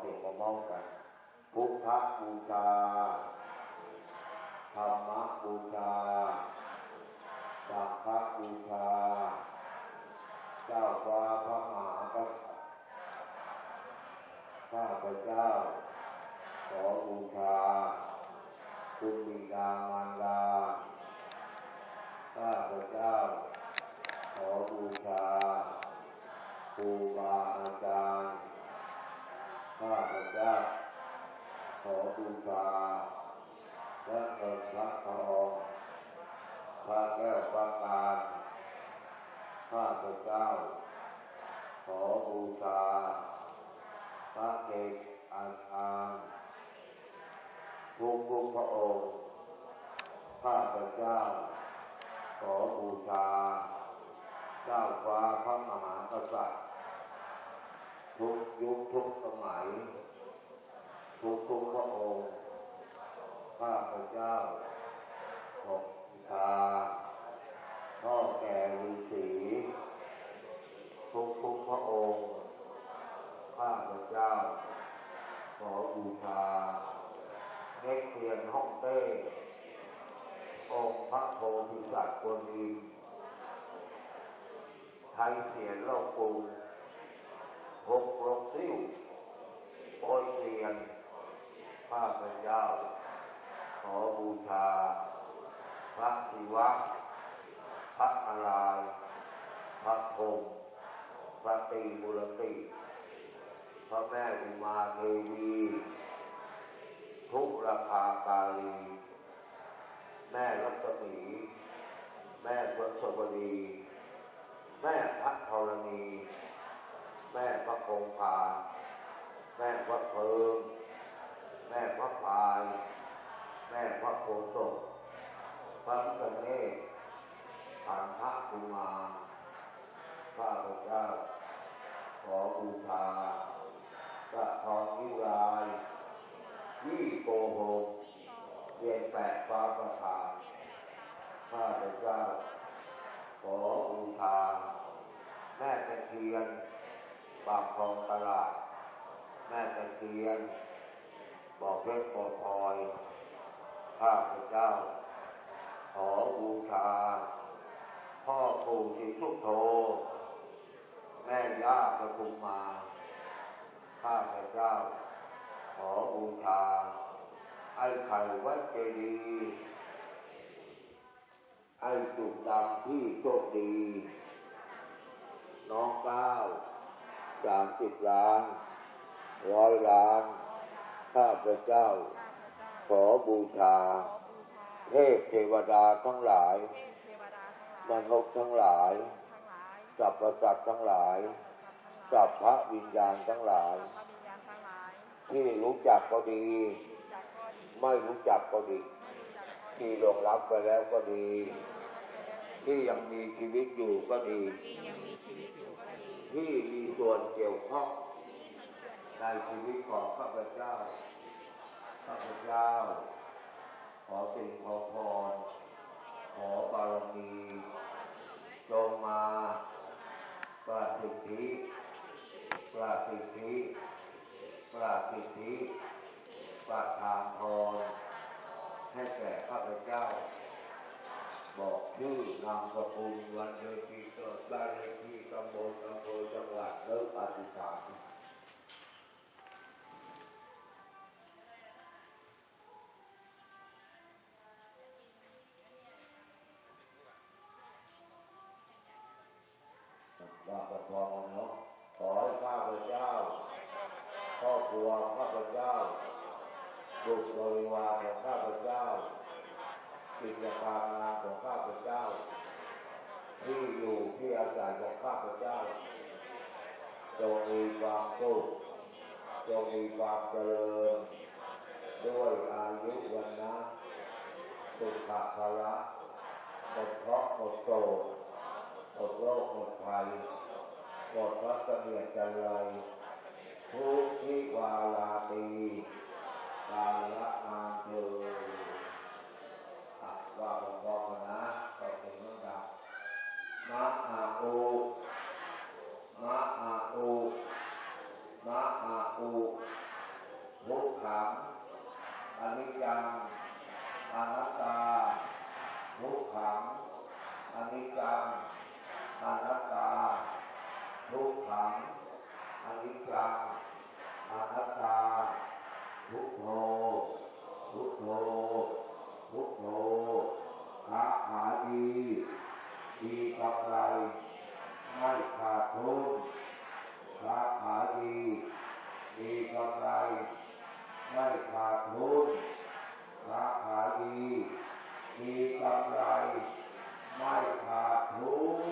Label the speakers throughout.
Speaker 1: เสียงมาเมากัน พุทธบูชาธรรมบูชาสังฆบูชา เจ้าฟ้าพระมหากษัตริย์ข้าพเจ้า ขอบูชา คุณบิดามารดา ข้าพเจ้า ขอบูชาครูบาอาจารย์ ข้าพเจ้าขอบูชาและเอิญพระทองพระแก้วพระการข้าพเจ้าขอบูชาพระเกศอาจารย์ทุกทุกพระองค์ข้าพเจ้า ขอบูชา เจ้าฟ้าพระมหากษัตริย์ ทุกยุคทุกสมัย ทุกทุกพระองค์ข้าพเจ้าขอบูชาพ่อแก่ฤาษีทุกทุกพระองค์ข้าพเจ้า ขอบูชาเน็กเทียนห้องเต้องพระโพธิสัตว์คนดีไทยเสียนโลกปู หกลกซิ่วโอยเสียนข้าพเจ้า ขอบูชา พระศิวะ พระอารายณ์พระพรมพระตีบุรติ พระแม่อุมาเทวี ทุกราคาคาลี แม่รัตมี แม่พระสวดี แม่พระธรณี แม่พระคงคาแม่พระเพิง แม่พระพาย แม่พระโพธิ์ศพพระพุทธเนศผ่านพระกุมารข้าพเจ้า ขอบูชาพระทองนิรายยี่โกโหกเรียนแปดฟ้าประทานข้าพเจ้า ขอบูชาแม่ตะเคียน ปากคลองตลาด แม่ตะเคียน บอกเพชรบอกพลอย ข้าพเจ้า ขอบูชา พ่อปู่ศรีสุโธ แม่ย่าปทุมมา ข้าพเจ้า ขอบูชา ไอ้ไข่วัดเจดีย์ไอ้จุกดำที่โชคดี น้องก้าว สามสิบล้าน ร้อยล้าน ข้าพเจ้า ขอบูชา เทพเทวดาทั้งหลาย
Speaker 2: เทพเทวดาทั้งห
Speaker 1: ม
Speaker 2: ลาย
Speaker 1: นุษย์ทั้งหลาย สัพพสัตว์ทั้งหลาย
Speaker 2: สัตว์ทั้งหลาย
Speaker 1: สัพพะวิญญาณทั้งหลาย
Speaker 2: พระวิญญาณทั้งหลาย
Speaker 1: ที่รู้จักก็ดี
Speaker 2: จากก็ดี
Speaker 1: ไม่รู้จักก็ดี
Speaker 2: ไม่รู้จักก็ดี
Speaker 1: ที่หลงรับไปแล้วก็ดี ที่ยังมีชีวิตอยู่ก็ดี
Speaker 2: ที่มี
Speaker 1: ส่วนเกี่ยวข้องในชีวิตของข้าพเจ้า ข้าพเจ้า ขอสิ่งขอพร ขอบารมีจงมาประสิทธิประสิทธิประสิทธิประทานพรให้แก่ข้าพเจ้า บอกชื่อนามสกุลวันเดือนปีเกิดบ้านเลขที่ตำบลอำเภอจังหวัดเลิกอธิษฐานว่าประทองเนาะขอให้ข้าพเจ้าครอบครัวข้าพเจ้าบุตรบริวารของข้าพเจ้า กิจการงานของข้าพเจ้า ที่อยู่ที่อาศัยของข้าพเจ้าจงมีความสุขจงมีความเจริญ ด้วยอายุวันนะสุขภาระหมดเคราะห์หมดโศกหมดโรคหมดภัยหมดระเสนียดจันไรทุกทิวาลาตีกาละนานเถิดอะ ว่าบอกนะต่อเป็นเรื่องราวมะอาโอมะอาโอมะอาโอบุคขังอนิจจังอานัตตาบุคขังอนิจจังอานัตตาบุคขังอนิจจังอานัตตาทุกโททุกโท พุทโธอาหาดีดีกำไรไม่ขาดทุนค้าขายดีมีกำไรไม่ขาดทุนค้าขายดีมีกำไรไม่ขาดทุน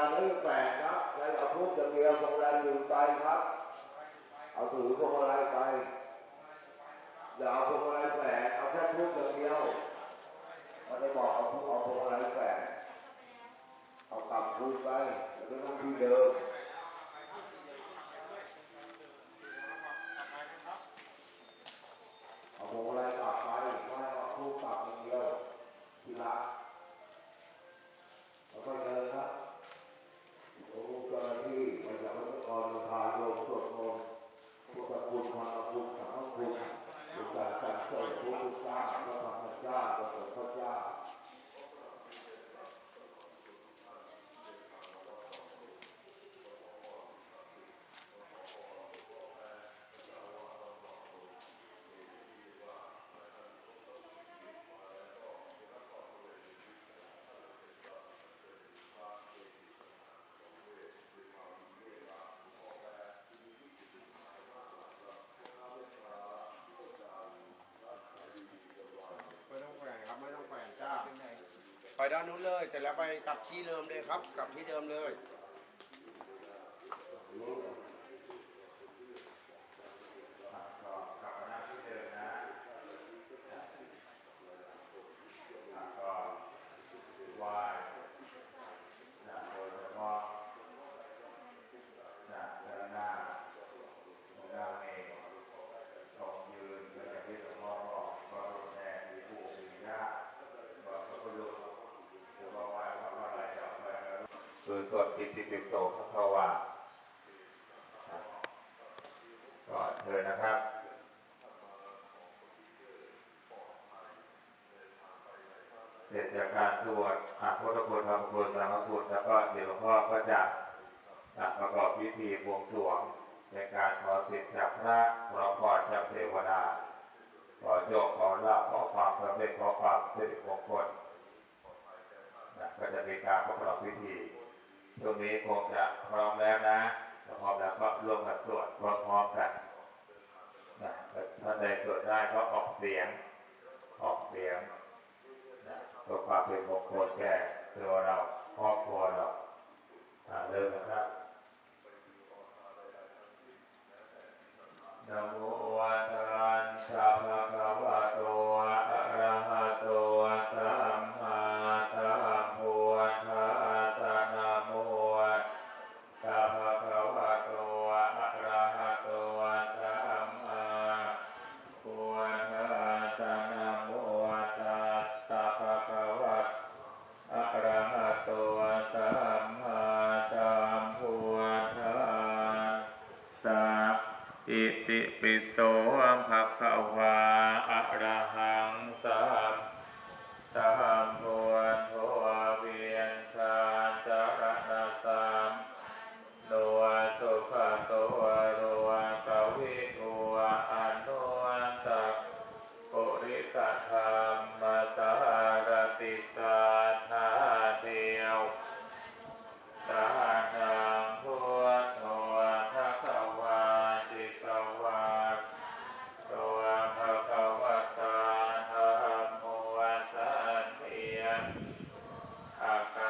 Speaker 1: ลังที่แปกครับใล้เอาพุทธเดียวพวงลังอยู่ไปครับ เอาถือพวงะไร
Speaker 3: ไปานนู้นเลย แต่แล้วไปกลับที่เดิมเลยครับ กลับที่เดิมเลย
Speaker 1: สวดอิติปิโสพระภาวาก็เธอนะครับเสร็จจากการสวดอาพุทธคุณธรรมคุณสังฆคุณแล้วก็เดี๋ยวหลวงพ่อก็จะประกอบพิธีบวงสรวงในการขอสิทธิ์จากพระพระพรจากเทวดาขอจบขอลาขอความสำเร็จขอความสิริมงคลก็จะมีการประกอบพิธี ตรงนี้คงจะพร้อมแล้วนะ
Speaker 4: พร้อมแล้วก็ลงมาตรวจพร้อมๆกันถ้าใดตรวจได้ก็ออกเสียง ปิโสอัมภะคะวา uh,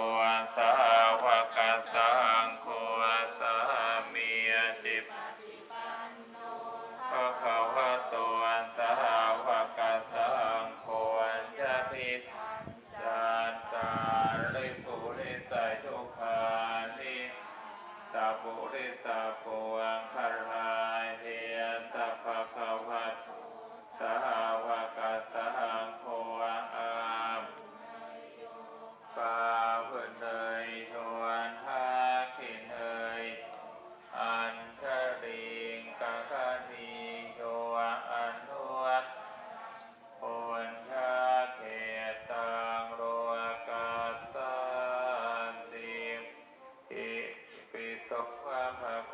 Speaker 4: ตัวสาวก have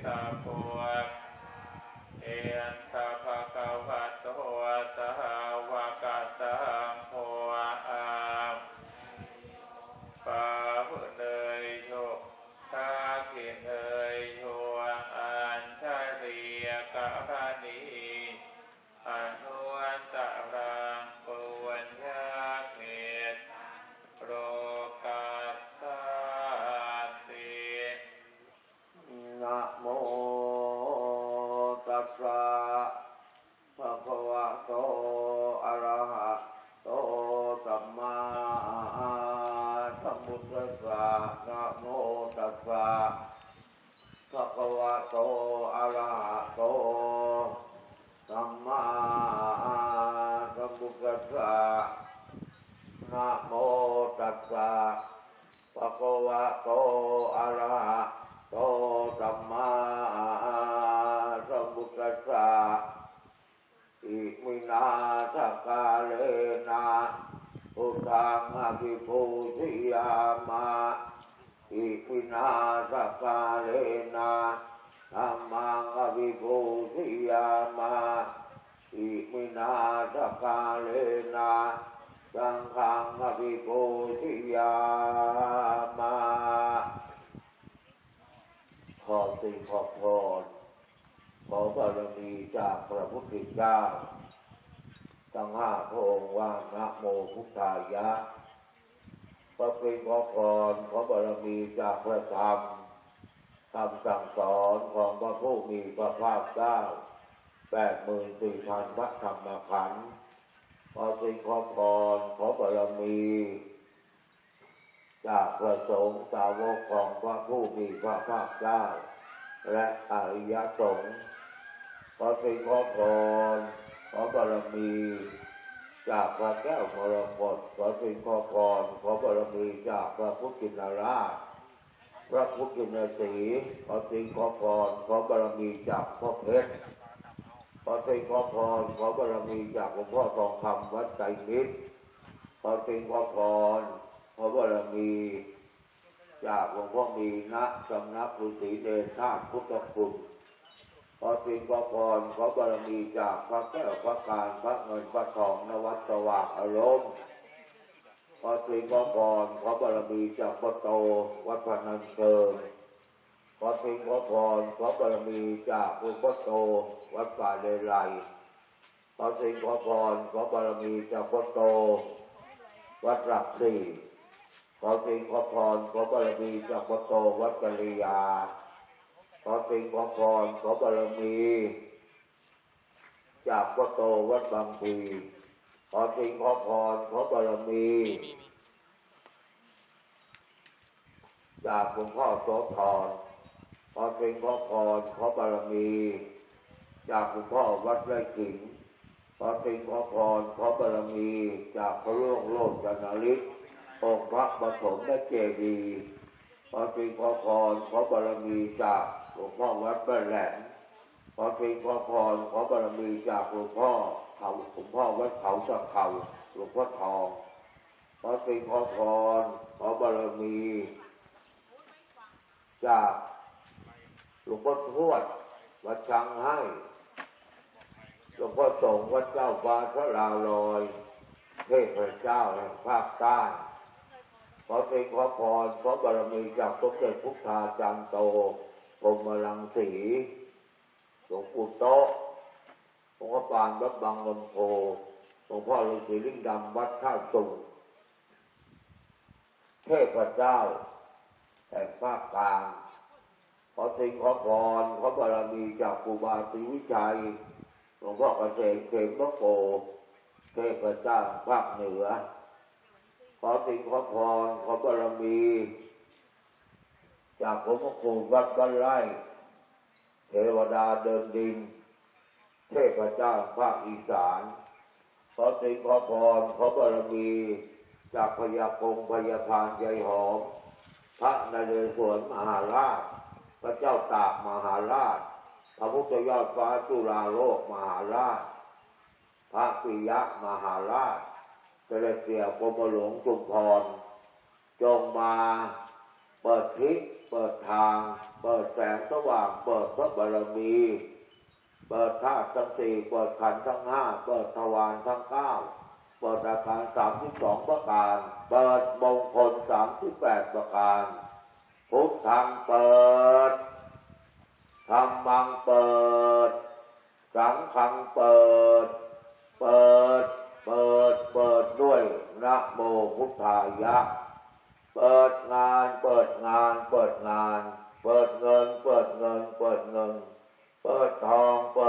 Speaker 4: ปุริสาปุเอันตาภะคะวะ ตัสสะนะ
Speaker 1: โมตัสสะภะคะวะโตอะระหะโตสัมมาสัมพุทธัสสะนะโมตัสสะภะคะวะโตอะระหะโตสัมมาสัมพุทธัสสะอิมินาสกาเลนะ พุทธังอภิปูชยามาอิมินาสกาเลนะธัมมังอภิปูชยามาอิมินาสกาเลนะสังฆังอภิปูชยามาขอสิ่งขอพรขอบารมีจากพระพุทธเจ้า ทั้งห้าพระองค์ว่านะโมพุทธายะพระป็นขอพรขอบารมีจากพระธรรมคำสั่งสอนของพระผู้มีพระภาคเจ้าแปดหมื่นสี่พันพระธรรมขันธ์ขอสิ่งขอพรขอบารมี จากพระสงฆ์สาวกของพระผู้มีพระภาคเจ้า และอริยสงฆ์ขอสิ่งขอพรอบาร มีจากพระแก้วมรกตขอสิ่งขอพรขอบารมีจากพระพุทธนาราชพระพุทธนาสีขอสิ่งขอพรขอบารมีจากพ่อเพชรขอสิ่งขอพรขอบารมีจากหลวงพ่อทองคำวัดใจมิตรขอสิ่งขอพรขอบารมีจากหลวงพ่อมีนะสำนักฤาษีเดชธาตุพุทธคุณ ขอสิ่งขอพรขอบารมีจากพระแก้วพระการพระเงินพระทองนวัดสว่างอารมณ์ขอสิ่งขอพรขอบารมีจากพระโตวัดพนันเกิงขอสิ่งขอพรขอบารมีจากหลวงพ่อโตวัดป่าเลไลขอสิ่งขอพรขอบารมีจากพ่อโตวัดหลักสี่ขอสิ่งขอพรขอบารมีจากพ่อโตวัดกัลยา ขอสิ่งขอพรขอบารมี จากพ่อโตวัดบางพีขอสิ่งขอพรขอบารมี จากหลวงพ่อโสธรขอเป็นขอพรขอบารมี จากหลวงพ่อวัดไร่ขิงขอเป็นขอพรขอบารมี จากพระร่วงโลกจันทริศองค์พระปฐมและเจดีย์ ขอเป็นขอพรขอบารมีจากหลวงพ่อวัดบ้านแหลมขอเป็นขอพรขอบารมีจากหลวงพ่อเขาหลวงพ่อวัดเขาสะเขาหลวงพ่อทองขอเป็นขอพรขอบารมีจากหลวงพ่อทวดวัดชังให้หลวงพ่อสงฆ์วัดเจ้าฟ้าพระลาวลอย เทพเจ้าแห่งภาคใต้ ขอเป็นขอพรขอบารมีจากสมเด็จพุทธาจารย์โตกรมลังสีหลวงปู่โตหลวงพ่อปานวัดบางลำโพหลวงพ่อฤาษีลิงดำวัดท่าสุงเทพเจ้าแห่งภาคกลาง ขอสิ่งขอพรขอบารมีจากครูบาศรีวิชัยหลวงพ่อเกษมเขมมะโกเทพเจ้าภาคเหนือ ขอสิ่งขอพรขอบารมี จากหลวงพ่อครูวัดบ้านไร่เทวดาเดินดิน เทพเจ้าภาคอีสาน ขอสิ่งขอพรขอบารมี จากพญาคงพญาพานยายหอม พระนเรศวรมหาราช พระเจ้าตากมหาราช พระพุทธยอดฟ้าจุฬาโลกมหาราช พระปิยะมหาราช เสด็จเตี่ยกรมหลวงชุมพร จงมาเปิดทิศเปิดทาง เปิดแสงสว่าง เปิดพระบารมี เปิดธาตุทั้งสี่เปิดขันธ์ทั้งห้า เปิดทวารทั้งเก้า เปิดอาการสามสิบสองประการ เปิดมงคลสามสิบแปดประการพุทธังเปิดธรรมังเปิด สังฆังเปิด เปิด เปิดเปิดด้วยนะโมพุทธายะ เปิดงานเปิดงานเปิดงาน เปิดเงินเปิดเงินเปิดเงิน เปิดทองเปิด